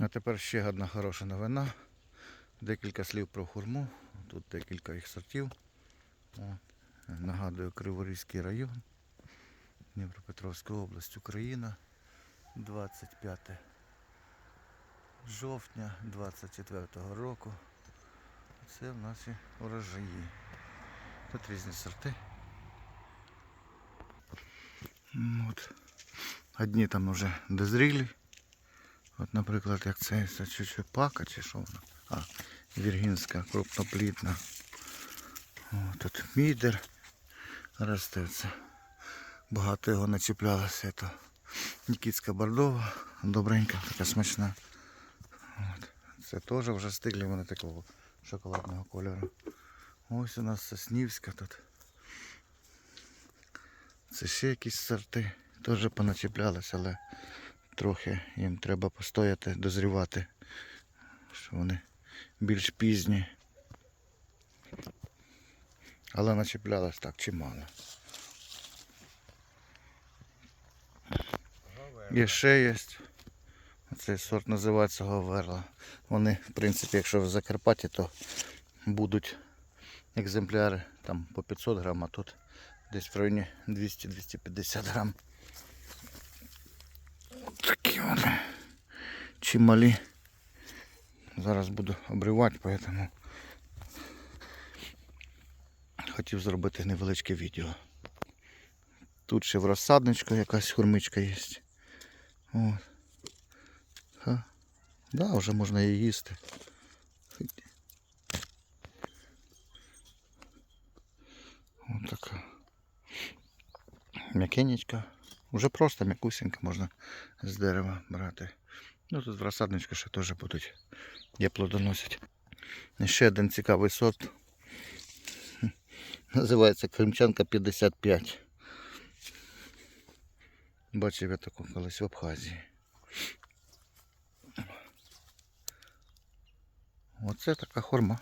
А тепер ще одна хороша новина. Декілька слів про хурму. Тут декілька їх сортів. Нагадую, Криворізький район, Дніпропетровська область, Україна. 25 жовтня 24 року. Це в нас і урожаї. Тут різні сорти. От. Одні там вже дозрілі. От, наприклад, як це, це чуть-чуть пака чи що воно. А, віргінська, крупноплітна. О, тут мідер росте. Багато його начіплялося. То Нікітська бордова, добренька, така смачна. От. Це теж вже стиглі вони такого шоколадного кольору. Ось у нас Соснівська тут. Це ще якісь сорти. Теж поначіплялися, але трохи їм треба постояти, дозрівати. Що вони більш пізні. Але начіплялось так чимало. І ще є. Цей сорт називається Говерла. Вони, в принципі, якщо в Закарпатті, то будуть екземпляри там по 500 грам, а тут десь в районі 200-250 грам. От такі вони чималі. Зараз буду обривати, поэтому хотів зробити невеличке відео. Тут ще в розсадничку якась хурмичка є. От. Ха. Да, вже можна її їсти. Ось така. М'якенечка. Уже просто м'якусенька можна з дерева брати. Ну тут в розсадничку ще теж будуть. Я плодоносять. І ще один цікавий сорт. Називається Кримчанка 55. Бачив я таку колись в Абхазії. Оце така хорма.